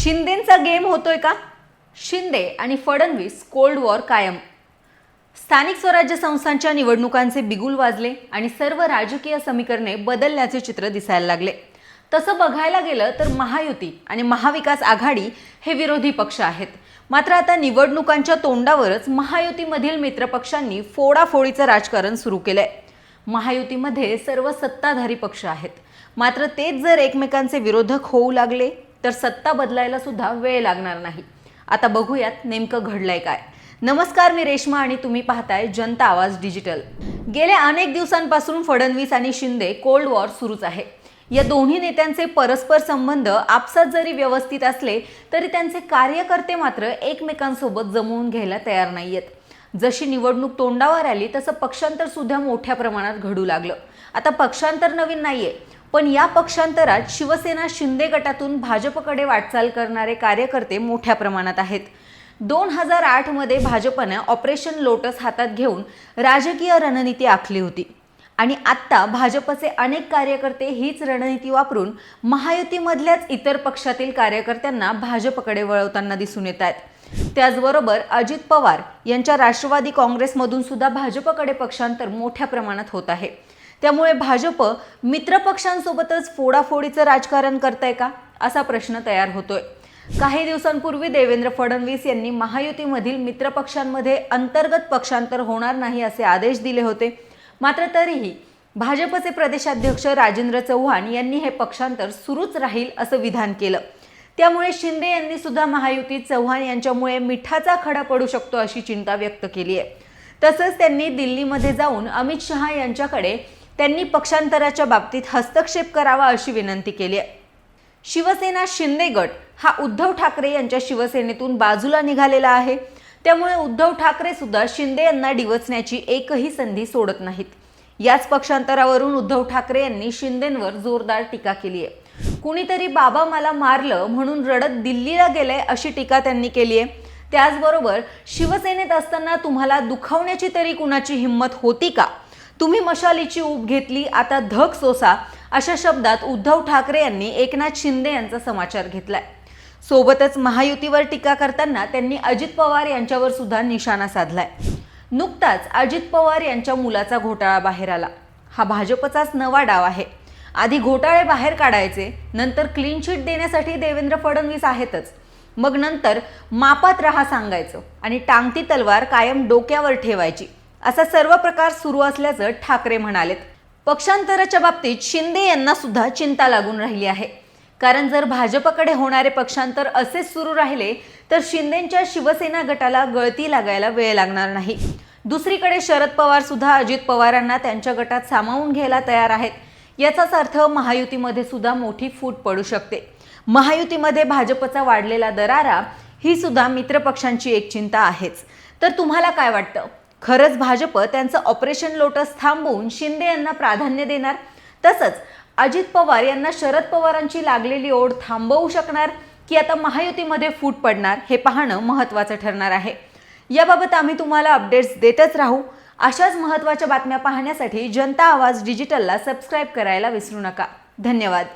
शिंदेचा game होतोय का? शिंदे आणि फडणवीस कोल्ड वॉर कायम. स्थानिक स्वराज्य संस्थांच्या निवडणुकांचे बिगुल वाजले आणि सर्व राजकीय समीकरणे बदलण्याचे चित्र दिसायला लागले. तसं बघायला गेलं तर महायुती आणि महाविकास आघाडी हे विरोधी पक्ष आहेत. मात्र आता निवडणुकांच्या तोंडावरच महायुतीमधील मित्रपक्षांनी फोडाफोडीचं राजकारण सुरू केलंय. महायुतीमध्ये सर्व सत्ताधारी पक्ष आहेत. मात्र तेच जर एकमेकांचे विरोधक होऊ लागले तर सत्ता बदलायला सुद्धा वेळ लागणार नाही. आता बघूयात नेमकं घडलंय काय. नमस्कार मी रेश्मा आणि तुम्ही पाहताय जनता आवाज डिजिटल. गेल्या अनेक दिवसांपासून फडणवीस आणि शिंदे कोल्ड वॉर सुरूच आहे. या दोन्ही नेत्यांचे परस्पर संबंध आपसात जरी व्यवस्थित असले तरी त्यांचे कार्यकर्ते मात्र एकमेकांसोबत जमवून घ्यायला तयार नाही आहेत जशी निवडणूक तोंडावर आली तसं पक्षांतर सुद्धा मोठ्या प्रमाणात घडू लागलं. आता पक्षांतर नवीन नाहीये. पण या पक्षांतरात शिवसेना शिंदे गटातून भाजपकडे वाटचाल करणारे कार्यकर्ते मोठ्या प्रमाणात आहेत. दोन हजार आठमध्ये भाजपनं ऑपरेशन लोटस हातात घेऊन राजकीय रणनीती आखली होती. आणि आत्ता भाजपचे अनेक कार्यकर्ते हीच रणनीती वापरून महायुतीमधल्याच इतर पक्षातील कार्यकर्त्यांना भाजपकडे वळवताना दिसून येत आहेत. त्याचबरोबर अजित पवार यांच्या राष्ट्रवादी काँग्रेसमधून सुद्धा भाजपकडे पक्षांतर मोठ्या प्रमाणात होत आहे. त्यामुळे भाजप मित्रपक्षांसोबतच फोडाफोडीचं राजकारण करताय का? असा प्रश्न तयार होतोय. काही दिवसांपूर्वी देवेंद्र फडणवीस यांनी महायुतीमधील मित्रपक्षांमध्ये अंतर्गत पक्षांतर होणार नाही असे आदेश दिले होते. मात्र तरीही भाजपचे प्रदेशाध्यक्ष राजेंद्र चव्हाण यांनी हे पक्षांतर सुरूच राहील असं विधान केलं. त्यामुळे शिंदे यांनी सुद्धा महायुतीत चव्हाण यांच्यामुळे मिठाचा खडा पडू शकतो अशी चिंता व्यक्त केली आहे तसंच त्यांनी दिल्लीमध्ये जाऊन अमित शहा यांच्याकडे त्यांनी पक्षांतराच्या बाबतीत हस्तक्षेप करावा अशी विनंती केली आहे. शिवसेना शिंदे गट हा उद्धव ठाकरे यांच्या शिवसेनेतून बाजूला निघालेला आहे. त्यामुळे उद्धव ठाकरे सुद्धा शिंदे यांना डिवचण्याची एकही संधी सोडत नाहीत. याच पक्षांतरावरून उद्धव ठाकरे यांनी शिंदेंवर जोरदार टीका केली आहे. कुणीतरी बाबा मला मारलं म्हणून रडत दिल्लीला गेलंय अशी टीका त्यांनी केली आहे. त्याचबरोबर शिवसेनेत असताना तुम्हाला दुखावण्याची तरी कुणाची हिंमत होती का? तुम्ही मशालीची ऊब घेतली आता धक सोसा अशा शब्दात उद्धव ठाकरे यांनी एकनाथ शिंदे यांचा समाचार घेतलाय. सोबतच महायुतीवर टीका करताना त्यांनी अजित पवार यांच्यावर सुद्धा निशाणा साधलाय. नुकताच अजित पवार यांच्या मुलाचा घोटाळा बाहेर आला. हा भाजपचाच नवा डाव आहे. आधी घोटाळे बाहेर काढायचे नंतर क्लीन चिट देण्यासाठी देवेंद्र फडणवीस आहेतच. मग नंतर मापात रहा सांगायचं आणि टांगती तलवार कायम डोक्यावर ठेवायची. असा सर्व प्रकार सुरू असल्याचं ठाकरे म्हणालेत. पक्षांतराच्या बाबतीत शिंदे यांना सुद्धा चिंता लागून राहिली आहे. कारण जर भाजपकडे होणारे पक्षांतर असेच सुरू राहिले तर शिंदेच्या शिवसेना गटाला गळती लागायला वेळ लागणार नाही. दुसरीकडे शरद पवार सुद्धा अजित पवारांना त्यांच्या गटात सामावून घ्यायला तयार आहेत. याचाच अर्थ महायुतीमध्ये सुद्धा मोठी फूट पडू शकते. महायुतीमध्ये भाजपचा वाढलेला दरारा ही सुद्धा मित्रपक्षांची एक चिंता आहेच. तर तुम्हाला काय वाटतं? खरंच भाजप त्यांचं ऑपरेशन लोटस थांबवून शिंदे यांना प्राधान्य देणार. तसंच अजित पवार यांना शरद पवारांची लागलेली ओढ थांबवू शकणार की आता महायुतीमध्ये फूट पडणार हे पाहणं महत्त्वाचं ठरणार आहे. याबाबत आम्ही तुम्हाला अपडेट्स देतच राहू. अशाच महत्त्वाच्या बातम्या पाहण्यासाठी जनता आवाज डिजिटलला सबस्क्राईब करायला विसरू नका. धन्यवाद.